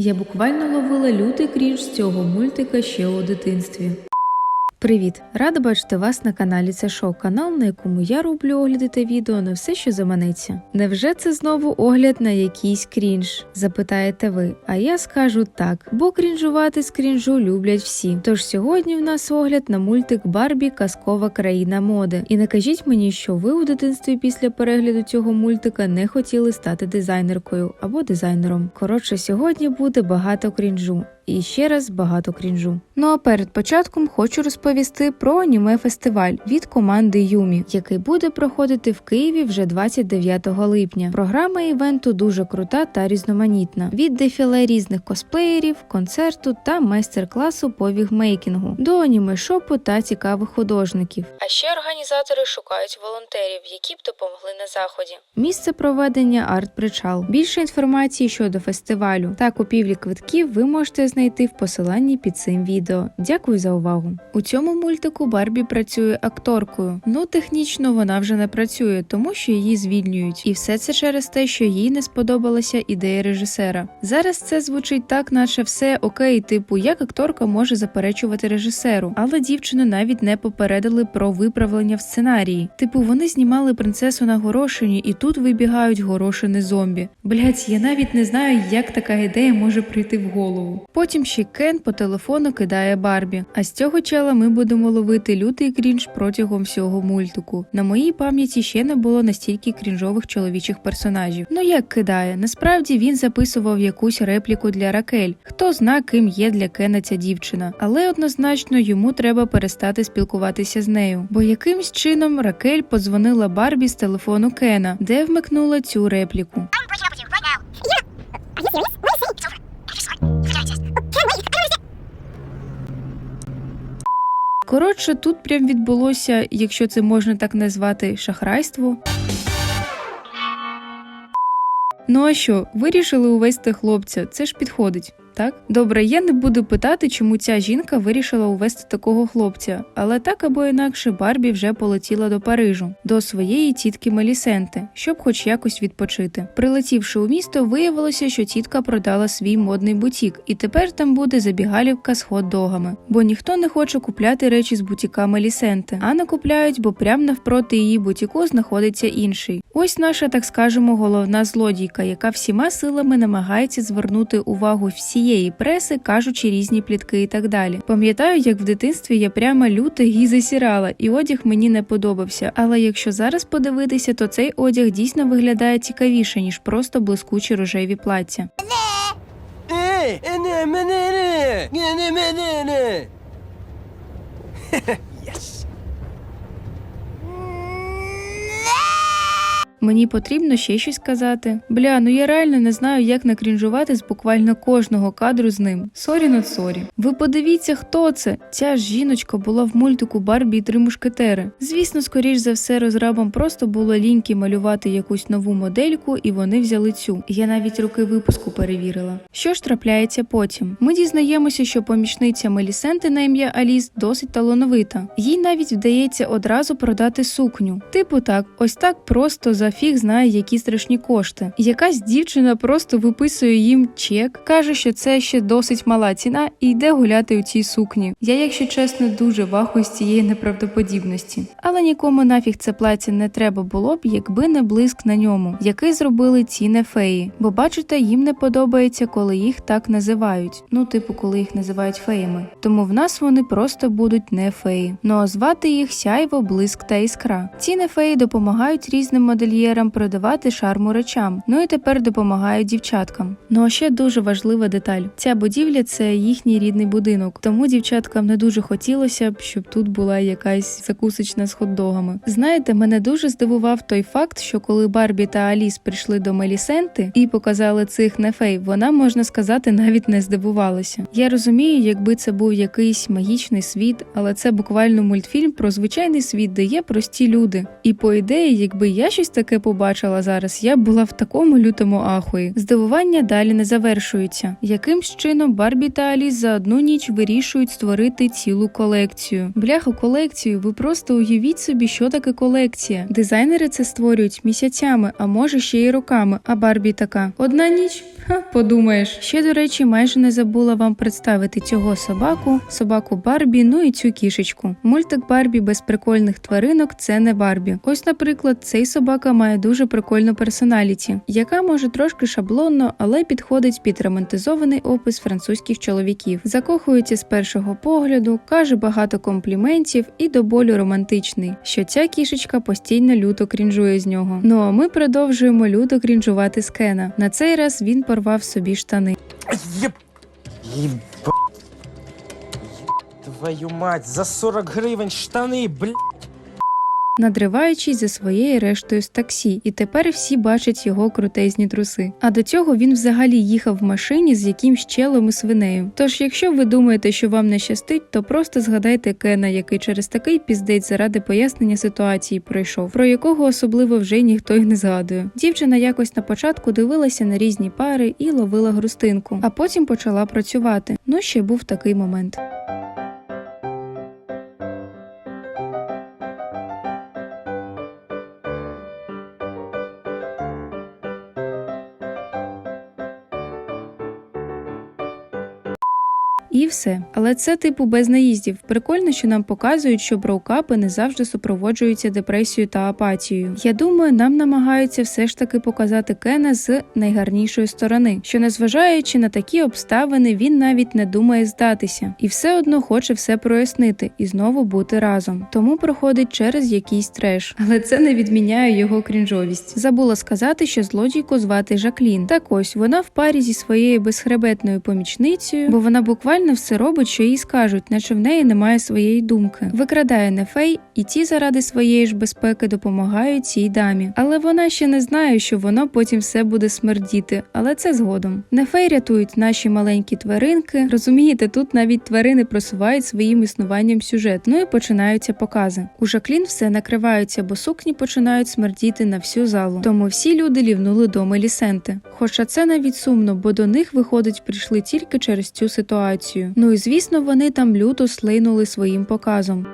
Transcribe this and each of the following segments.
Я буквально ловила лютий крінж з цього мультика ще у дитинстві. Привіт! Рада бачити вас на каналі Це Шоу, канал, на якому я роблю огляди та відео на все, що заманеться. Невже це знову огляд на якийсь крінж? Запитаєте ви. А я скажу так, бо крінжувати з крінжу люблять всі. Тож сьогодні в нас огляд на мультик Барбі Казкова країна моди. І не кажіть мені, що ви у дитинстві після перегляду цього мультика не хотіли стати дизайнеркою або дизайнером. Коротше, сьогодні буде багато крінжу. І ще раз багато крінжу. Ну а перед початком хочу розповісти про аніме фестиваль від команди Юмі, який буде проходити в Києві вже 29 липня. Програма івенту дуже крута та різноманітна: від дефіле різних косплеєрів, концерту та майстер-класу по вігмейкінгу до аніме-шопу та цікавих художників. А ще організатори шукають волонтерів, які б допомогли на заході. Місце проведення арт-причал. Більше інформації щодо фестивалю та купівлі квитків ви можете знайти в посиланні під цим відео. Дякую за увагу. У цьому мультику Барбі працює акторкою. Ну, технічно вона вже не працює, тому що її звільнюють. І все це через те, що їй не сподобалася ідея режисера. Зараз це звучить так, наче все окей, типу, як акторка може заперечувати режисеру, але дівчину навіть не попередили про виправлення в сценарії. Типу, вони знімали принцесу на горошині, і тут вибігають горошини зомбі. Блять, я навіть не знаю, як така ідея може прийти в голову. Ще Кен по телефону кидає Барбі. А з цього чела ми будемо ловити лютий крінж протягом всього мультику. На моїй пам'яті ще не було настільки крінжових чоловічих персонажів. Ну як кидає? Насправді він записував якусь репліку для Ракель. Хто зна, ким є для Кена ця дівчина, але однозначно йому треба перестати спілкуватися з нею. Бо якимсь чином Ракель подзвонила Барбі з телефону Кена, де вмикнула цю репліку. Коротше, тут прям відбулося, якщо це можна так назвати, шахрайство. Ну а що, вирішили увести хлопця, це ж підходить. Так, добре, я не буду питати, чому ця жінка вирішила увести такого хлопця, але так або інакше Барбі вже полетіла до Парижу, до своєї тітки Мелісенти, щоб хоч якось відпочити. Прилетівши у місто, виявилося, що тітка продала свій модний бутік, і тепер там буде забігалівка з хот-догами. Бо ніхто не хоче купляти речі з бутіка Мелісенти, а не купляють, бо прямо навпроти її бутіку знаходиться інший. Ось наша, так скажемо, головна злодійка, яка всіма силами намагається звернути увагу всієї преси, кажучи різні плітки і так далі. Пам'ятаю, як в дитинстві я прямо люто її засірала, і одяг мені не подобався. Але якщо зараз подивитися, то цей одяг дійсно виглядає цікавіше, ніж просто блискучі рожеві плаття. Е, ене, мене, не, не, мене, не. Yes. Мені потрібно ще щось сказати. Бля, ну я реально не знаю, як накрінжувати з буквально кожного кадру з ним. Сорі not сорі. Ви подивіться, хто це. Ця ж жіночка була в мультику Барбі і три мушкетери. Звісно, скоріш за все, розрабам просто було ліньки малювати якусь нову модельку, і вони взяли цю. Я навіть роки випуску перевірила. Що ж трапляється потім? Ми дізнаємося, що помічниця Мелісенти на ім'я Аліс досить талановита. Їй навіть вдається одразу продати сукню. Типу так, ось так просто за фіг знає, які страшні кошти. Якась дівчина просто виписує їм чек, каже, що це ще досить мала ціна, і йде гуляти у цій сукні. Я, якщо чесно, дуже вахую з цієї неправдоподібності. Але нікому нафіг це плаття не треба було б, якби не блиск на ньому, який зробили ці нефеї. Бо бачите, їм не подобається, коли їх так називають. Ну, типу, коли їх називають феями. Тому в нас вони просто будуть не феї. Ну а звати їх сяйво, блиск та іскра. Ці нефеї допомагають різним модельєрам продавати шарму речам. Ну і тепер допомагають дівчаткам. Ну а ще дуже важлива деталь: ця будівля це їхній рідний будинок, тому дівчаткам не дуже хотілося б, щоб тут була якась закусочна з хот-догами. Знаєте, мене дуже здивував той факт, що коли Барбі та Аліс прийшли до Мелісенти і показали цих нефей, вона можна сказати навіть не здивувалася. Я розумію, якби це був якийсь магічний світ, але це буквально мультфільм про звичайний світ, де є прості люди. І по ідеї, якби я щось таке яке побачила зараз, я була в такому лютому ахуї. Здивування далі не завершуються. Якимсь чином Барбі та Аліс за одну ніч вирішують створити цілу колекцію. Бляху колекцію, ви просто уявіть собі, що таке колекція. Дизайнери це створюють місяцями, а може ще й роками. А Барбі така: одна ніч? Ха, подумаєш. Ще до речі, майже не забула вам представити цього собаку, собаку Барбі, ну і цю кішечку. Мультик Барбі без прикольних тваринок це не Барбі. Ось, наприклад, цей собака має дуже прикольну персоналіті, яка може трошки шаблонно, але підходить під романтизований опис французьких чоловіків. Закохується з першого погляду, каже багато компліментів і до болю романтичний, що ця кішечка постійно люто крінжує з нього. Ну а ми продовжуємо люто крінжувати з Кена. На цей раз він порвав собі штани. Твою мать, за 40 гривень штани, бля. Надриваючись за своєю рештою з таксі, і тепер всі бачать його крутезні труси. А до цього він взагалі їхав в машині з якимсь челом і свинею. Тож, якщо ви думаєте, що вам не щастить, то просто згадайте Кена, який через такий піздець заради пояснення ситуації пройшов, про якого особливо вже ніхто й не згадує. Дівчина якось на початку дивилася на різні пари і ловила грустинку, а потім почала працювати. Ну ще був такий момент. Все. Але це типу без наїздів. Прикольно, що нам показують, що броукапи не завжди супроводжуються депресією та апатією. Я думаю, нам намагаються все ж таки показати Кена з найгарнішої сторони, що незважаючи на такі обставини, він навіть не думає здатися і все одно хоче все прояснити і знову бути разом. Тому проходить через якийсь треш. Але це не відміняє його крінжовість. Забула сказати, що злодійку звати Жаклін. Так ось вона в парі зі своєю безхребетною помічницею, бо вона буквально все робить, що їй скажуть, наче в неї немає своєї думки. Викрадає Нефей, і ті заради своєї ж безпеки допомагають цій дамі. Але вона ще не знає, що воно потім все буде смердіти, але це згодом. Нефей рятують наші маленькі тваринки. Розумієте, тут навіть тварини просувають своїм існуванням сюжет. Ну і починаються покази. У Жаклін все накриваються, бо сукні починають смердіти на всю залу. Тому всі люди лівнули до Мелісенти. Хоча це навіть сумно, бо до них виходить прийшли тільки через цю ситуацію. Ну і звісно, вони там люто слинули своїм показом.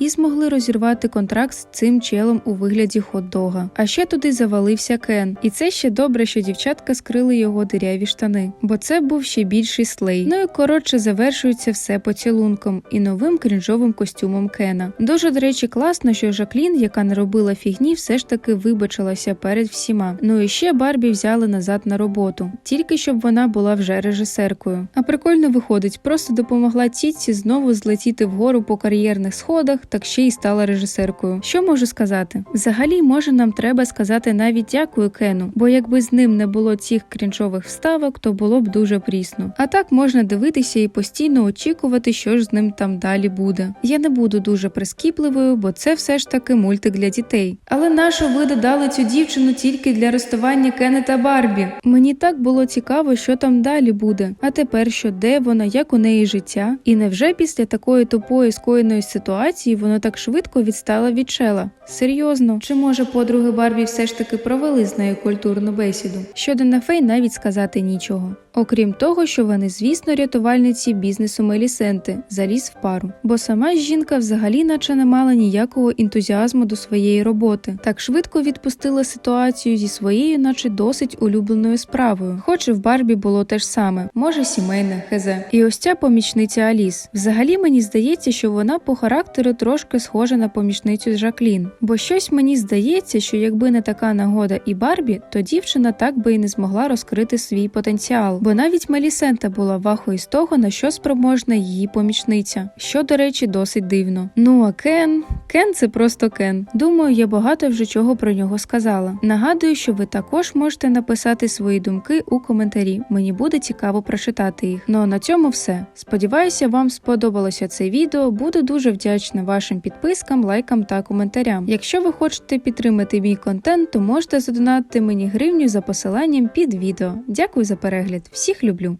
І змогли розірвати контракт з цим челом у вигляді хот-дога. А ще туди завалився Кен, і це ще добре, що дівчатка скрили його диряві штани, бо це був ще більший слей. Ну і коротше завершується все поцілунком і новим крінжовим костюмом Кена. Дуже до речі, класно, що Жаклін, яка не робила фігні, все ж таки вибачилася перед всіма. Ну і ще Барбі взяли назад на роботу, тільки щоб вона була вже режисеркою. А прикольно виходить, просто допомогла тітці знову злетіти вгору по кар'єрних сходах, так ще й стала режисеркою. Що можу сказати? Взагалі, може, нам треба сказати навіть дякую Кену, бо якби з ним не було цих крінжових вставок, то було б дуже прісно. А так можна дивитися і постійно очікувати, що ж з ним там далі буде. Я не буду дуже прискіпливою, бо це все ж таки мультик для дітей. Але нащо ви додали цю дівчину тільки для розставання Кена та Барбі? Мені так було цікаво, що там далі буде. А тепер що, де вона, як у неї життя? І невже після такої тупої скоєної ситуації воно так швидко відстало від чела? Серйозно, чи може подруги Барбі все ж таки провели з нею культурну бесіду? Щодо Нефей навіть сказати нічого. Окрім того, що вони, звісно, рятувальниці бізнесу Мелісенти заліз в пару, бо сама жінка взагалі наче не мала ніякого ентузіазму до своєї роботи, так швидко відпустила ситуацію зі своєю, наче досить улюбленою справою. Хоч і в Барбі було те ж саме, може сімейне, хезе. І ось ця помічниця Аліс. Взагалі мені здається, що вона по характеру трошки схожа на помічницю Жаклін, бо щось мені здається, що якби не така нагода і Барбі, то дівчина так би і не змогла розкрити свій потенціал. Бо навіть Мелісента була вахою з того, на що спроможна її помічниця, що, до речі, досить дивно. Ну а Кен, Кен це просто Кен. Думаю, я багато вже чого про нього сказала. Нагадую, що ви також можете написати свої думки у коментарі. Мені буде цікаво прочитати їх. Ну а на цьому все. Сподіваюся, вам сподобалося це відео. Буду дуже вдячна вашим підпискам, лайкам та коментарям. Якщо ви хочете підтримати мій контент, то можете задонатити мені гривню за посиланням під відео. Дякую за перегляд. Всіх люблю!